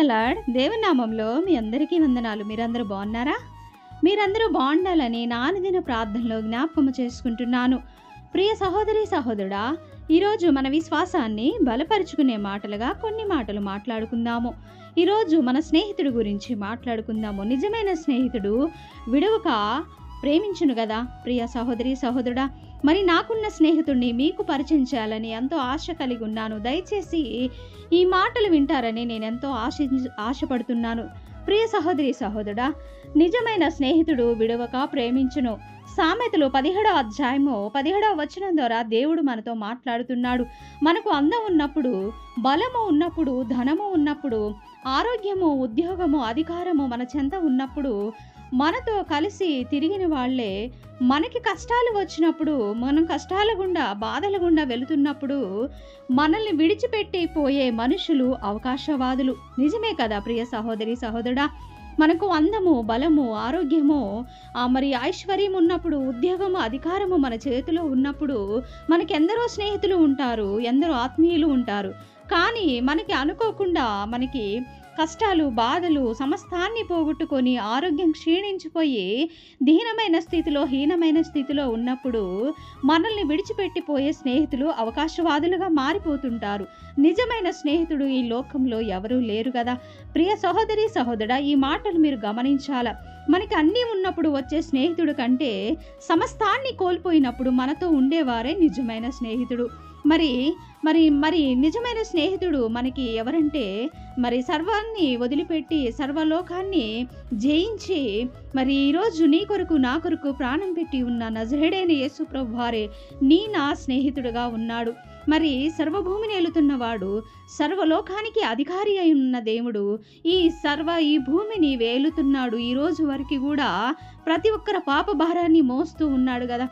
The lord దేవనామంలో మీ అందరికీ వందనాలు. మీరందరూ బాగున్నారా? మీరందరూ బాగుండాలని నా ప్రార్థనలో జ్ఞాపకం చేసుకుంటున్నాను. ప్రియ సహోదరి సహోదరుడా ఈరోజు మన విశ్వాసాన్ని బలపరుచుకునే మాటలుగా కొన్ని మాటలు మాట్లాడుకుందాము. ఈరోజు మన స్నేహితుడి గురించి మాట్లాడుకుందాము. నిజమైన స్నేహితుడు విడవక ప్రేమించును కదా ప్రియ సహోదరి సహోదరుడా. మరి నాకున్న స్నేహితుడిని మీకు పరిచయం చేయాలని ఎంతో ఆశ కలిగి ఉన్నాను. దయచేసి ఈ మాటలు వింటారని నేను ఎంతో ఆశ ఆశపడుతున్నాను. ప్రియ సహోదరి సహోదరుడా నిజమైన స్నేహితుడు విడవక ప్రేమించును. సామెతలు పదిహేడవ అధ్యాయము పదిహేడవ వచనం ద్వారా దేవుడు మనతో మాట్లాడుతున్నాడు. మనకు అందం ఉన్నప్పుడు బలము ఉన్నప్పుడు ధనము ఉన్నప్పుడు ఆరోగ్యము ఉద్యోగము అధికారము మన చెంత ఉన్నప్పుడు మనతో కలిసి తిరిగిన వాళ్ళే మనకి కష్టాలు వచ్చినప్పుడు మనం కష్టాల గుండా బాధల గుండా వెళుతున్నప్పుడు మనల్ని విడిచిపెట్టి పోయే మనుషులు అవకాశవాదులు. నిజమే కదా ప్రియ సహోదరి సహోదరుడా? మనకు అందము బలము ఆరోగ్యము ఆ మరి ఐశ్వర్యం ఉన్నప్పుడు ఉద్యోగము అధికారము మన చేతిలో ఉన్నప్పుడు మనకెందరో స్నేహితులు ఉంటారు ఎందరో ఆత్మీయులు ఉంటారు. కానీ మనకి అనుకోకుండా మనకి కష్టాలు బాధలు సమస్తాన్ని పోగొట్టుకొని ఆరోగ్యం క్షీణించిపోయి దీనమైన స్థితిలో హీనమైన స్థితిలో ఉన్నప్పుడు మనల్ని విడిచిపెట్టిపోయే స్నేహితులు అవకాశవాదులుగా మారిపోతుంటారు. నిజమైన స్నేహితుడు ఈ లోకంలో ఎవరూ లేరు కదా. ప్రియ సహోదరి సహోదర ఈ మాటలు మీరు గమనించాలా? మనకి అన్నీ ఉన్నప్పుడు వచ్చే స్నేహితుడు కంటే సమస్తాన్ని కోల్పోయినప్పుడు మనతో ఉండేవారే నిజమైన స్నేహితుడు. మరి మరి మరి నిజమైన స్నేహితుడు మనకి ఎవరంటే మరి సర్వాన్ని వదిలిపెట్టి సర్వలోకాన్ని జయించి మరి ఈరోజు నీ కొరకు నా కొరకు ప్రాణం పెట్టి ఉన్న నజరేడైన యేసు ప్రభు వారే నీ నా స్నేహితుడుగా ఉన్నాడు. మరి సర్వభూమిని ఏలుతున్నవాడు సర్వలోకానికి అధికారి అయి ఉన్న దేవుడు ఈ సర్వ ఈ భూమిని వేలుతున్నాడు. ఈరోజు వరకు కూడా ప్రతి ఒక్కరి పాప భారాన్ని మోస్తూ ఉన్నాడు కదా.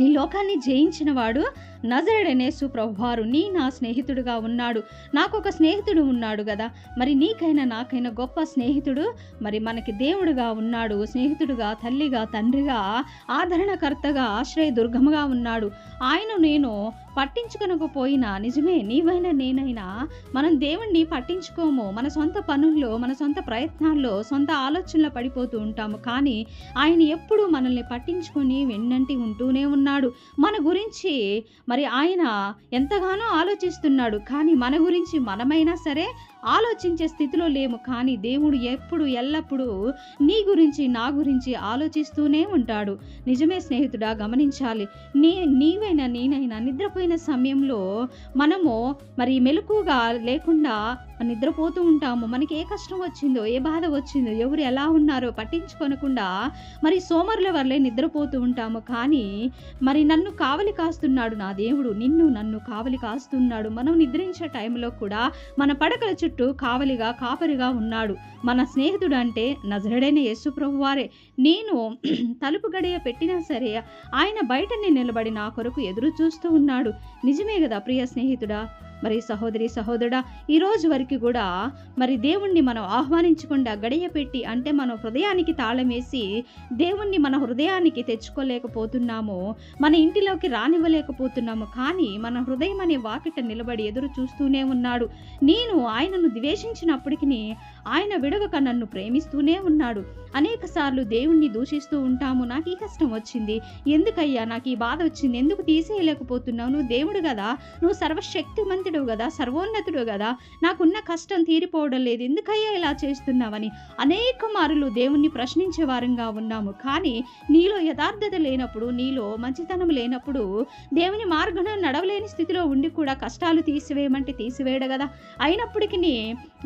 ఈ లోకాన్ని జయించినవాడు నజరడనేసు ప్రభువారు నీ నా స్నేహితుడుగా ఉన్నాడు. నాకు ఒక స్నేహితుడు ఉన్నాడు కదా మరి నీకైనా నాకైనా గొప్ప స్నేహితుడు? మరి మనకి దేవుడుగా ఉన్నాడు స్నేహితుడుగా తల్లిగా తండ్రిగా ఆదరణకర్తగా ఆశ్రయదుర్గముగా ఉన్నాడు. ఆయన నేను పట్టించుకొనకపోయినా నిజమే నీవైనా నేనైనా మనం దేవుణ్ణి పట్టించుకోము. మన సొంత పనుల్లో మన సొంత ప్రయత్నాల్లో సొంత ఆలోచనలో పడిపోతూ ఉంటాము. కానీ ఆయన ఎప్పుడూ మనల్ని పట్టించుకొని వెన్నంటి ఉంటూనే ఉన్నాడు. మన గురించి మరి ఆయన ఎంతగానో ఆలోచిస్తున్నాడు. కానీ మన గురించి మనమైనా సరే ఆలోచించే స్థితిలో లేము కానీ దేవుడు ఎప్పుడు ఎల్లప్పుడూ నీ గురించి నా గురించి ఆలోచిస్తూనే ఉంటాడు. నిజమే స్నేహితుడా గమనించాలి. నీ నీవైనా నేనైనా నిద్రపోయిన సమయంలో మనము మరి మెలకుగా లేకుండా నిద్రపోతూ ఉంటాము. మనకి ఏ కష్టం వచ్చిందో ఏ బాధ వచ్చిందో ఎవరు ఎలా ఉన్నారో పట్టించుకొనకుండా మరి సోమరుల వల్లే నిద్రపోతూ ఉంటాము. కానీ మరి నన్ను కావలి కాస్తున్నాడు నా దేవుడు. నిన్ను నన్ను కావలి కాస్తున్నాడు. మనం నిద్రించే టైంలో కూడా మన పడకల చుట్టూ చుట్టూ కావలిగా కాపరిగా ఉన్నాడు. మన స్నేహితుడు అంటే నజరడైన యేసుప్రభు వారే నేను తలుపు గడియ పెట్టినా సరే ఆయన బయటనే నిలబడి నా కొరకు ఎదురు చూస్తూ ఉన్నాడు. నిజమే కదా ప్రియ స్నేహితుడా? మరి సహోదరి సహోదరుడా ఈరోజు వరకు కూడా మరి దేవుణ్ణి మనం ఆహ్వానించకుండా గడియ పెట్టి అంటే మన హృదయానికి తాళమేసి దేవుణ్ణి మన హృదయానికి తెచ్చుకోలేకపోతున్నాము మన ఇంటిలోకి రానివ్వలేకపోతున్నాము కానీ మన హృదయం అనే వాకిట నిలబడి ఎదురు చూస్తూనే ఉన్నాడు. నేను ఆయనను ద్వేషించినప్పటికీ ఆయన విడవక నన్ను ప్రేమిస్తూనే ఉన్నాడు. అనేక సార్లు దేవుణ్ణి దూషిస్తూ ఉంటాము. నాకు ఈ కష్టం వచ్చింది. ఎందుకయ్యా? నాకు ఈ బాధ వచ్చింది. ఎందుకు తీసేయలేకపోతున్నావు? నువ్వు దేవుడు కదా. నువ్వు సర్వశక్తిమంతుడు కదా సర్వోన్నతుడు కదా నాకున్న కష్టం తీరిపోవడం లేదు ఎందుకయ్యా ఇలా చేస్తున్నావని అనేక మారులు దేవుణ్ణి ప్రశ్నించే వారంగా ఉన్నాము. కానీ నీలో యథార్థత లేనప్పుడు నీలో మంచితనం లేనప్పుడు దేవుని మార్గం నడవలేని స్థితిలో ఉండి కూడా కష్టాలు తీసివేయమంటే తీసివేయడు కదా. అయినప్పటికీ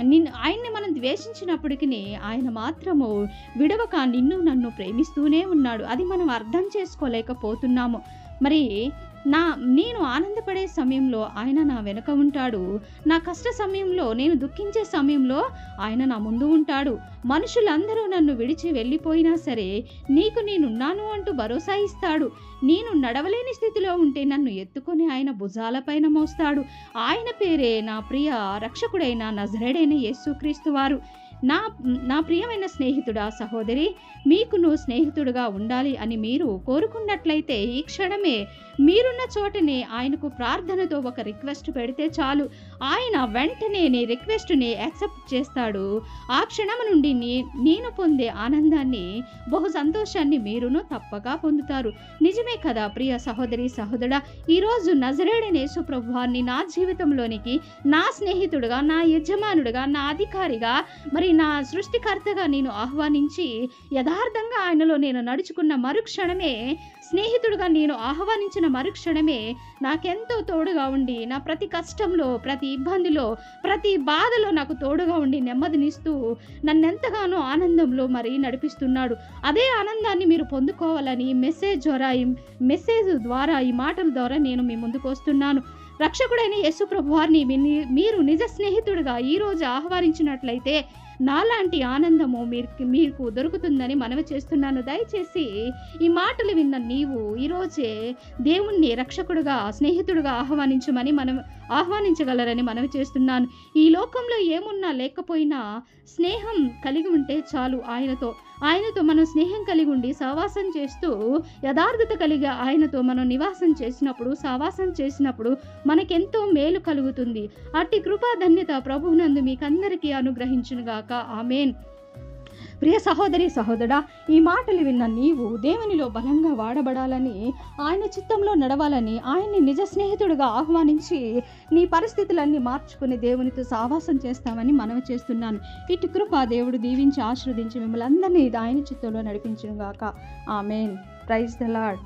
నిన్ను ఆయన్ని మనం ద్వేషించినప్పటికీ ఆయన మాత్రము విడవక నిన్ను నన్ను ప్రేమిస్తూనే ఉన్నాడు. అది మనం అర్థం చేసుకోలేకపోతున్నాము. మరి నా నేను ఆనందపడే సమయంలో ఆయన నా వెనుక ఉంటాడు. నా కష్ట సమయంలో నేను దుఃఖించే సమయంలో ఆయన నా ముందు ఉంటాడు. మనుషులందరూ నన్ను విడిచి వెళ్ళిపోయినా సరే నీకు నేనున్నాను అంటూ భరోసా ఇస్తాడు. నేను నడవలేని స్థితిలో ఉంటే నన్ను ఎత్తుకొని ఆయన భుజాలపైన మోస్తాడు. ఆయన పేరే నా ప్రియ రక్షకుడైన నజరేడైన యేసుక్రీస్తు వారు. నా నా ప్రియమైన స్నేహితుడా సహోదరి మీకును స్నేహితుడుగా ఉండాలి అని మీరు కోరుకున్నట్లయితే ఈ క్షణమే మీరున్న చోటనే ఆయనకు ప్రార్థనతో ఒక రిక్వెస్ట్ పెడితే చాలు. ఆయన వెంటనే నీ రిక్వెస్ట్ని యాక్సెప్ట్ చేస్తాడు. ఆ క్షణం నుండి నీ నేను పొందే ఆనందాన్ని బహు సంతోషాన్ని మీరును తప్పగా పొందుతారు. నిజమే కదా ప్రియ సహోదరి సహోదరా ఈరోజు నజరేడని యేసుప్రభువాన్ని నా జీవితంలోనికి నా స్నేహితుడుగా నా యజమానుడుగా నా అధికారిగా మరి నా సృష్టికర్తగా నేను ఆహ్వానించి యథార్థంగా ఆయనలో నేను నడుచుకున్న మరుక్షణమే స్నేహితుడుగా నేను ఆహ్వానించిన మరుక్షణమే నాకెంతో తోడుగా ఉండి నా ప్రతి కష్టంలో ప్రతి ఇబ్బందిలో ప్రతి బాధలో నాకు తోడుగా ఉండి నెమ్మదినిస్తూ నన్నెంతగానో ఆనందంలో మరి నడిపిస్తున్నాడు. అదే ఆనందాన్ని మీరు పొందుకోవాలని మెసేజ్ ద్వారా ఈ మెసేజ్ ద్వారా ఈ మాటల ద్వారా నేను మీ ముందుకు వస్తున్నాను. రక్షకుడైన యేసు ప్రభువారిని మీ- మీరు నిజ స్నేహితుడిగా ఈరోజు ఆహ్వానించినట్లయితే నాలాంటి ఆనందము మీరు మీకు దొరుకుతుందని మనవి చేస్తున్నాను. దయచేసి ఈ మాటలు విన్న నీవు ఈరోజే దేవుణ్ణి రక్షకుడుగా స్నేహితుడుగా ఆహ్వానించమని మనం ఆహ్వానించగలరని మనవి చేస్తున్నాను. ఈ లోకంలో ఏమున్నా లేకపోయినా స్నేహం కలిగి ఉంటే చాలు ఆయనతో. ఆయనతో మనం స్నేహం కలిగి ఉండి సహవాసం చేస్తూ యథార్థత కలిగి ఆయనతో మనం నివాసం చేసినప్పుడు సహవాసం చేసినప్పుడు మనకెంతో మేలు కలుగుతుంది. అట్టి కృపా ధన్యత ప్రభువునందు మీకందరికీ అనుగ్రహించునుగాక. ఆమెన్. ప్రియ సహోదరి సహోదరా ఈ మాటలు విన్న నీవు దేవునిలో బలంగా వాడబడాలని ఆయన చిత్తంలో నడవాలని ఆయన్ని నిజ స్నేహితుడిగా ఆహ్వానించి నీ పరిస్థితులన్నీ మార్చుకుని దేవునితో సావాసం చేస్తామని మనవి చేస్తున్నాను. ఇటు కృప దేవుడు దీవించి ఆశీర్వదించి మిమ్మల్ని అందరినీ ఆయన చిత్తంలో నడిపించుగాక ఆమెన్. Praise the Lord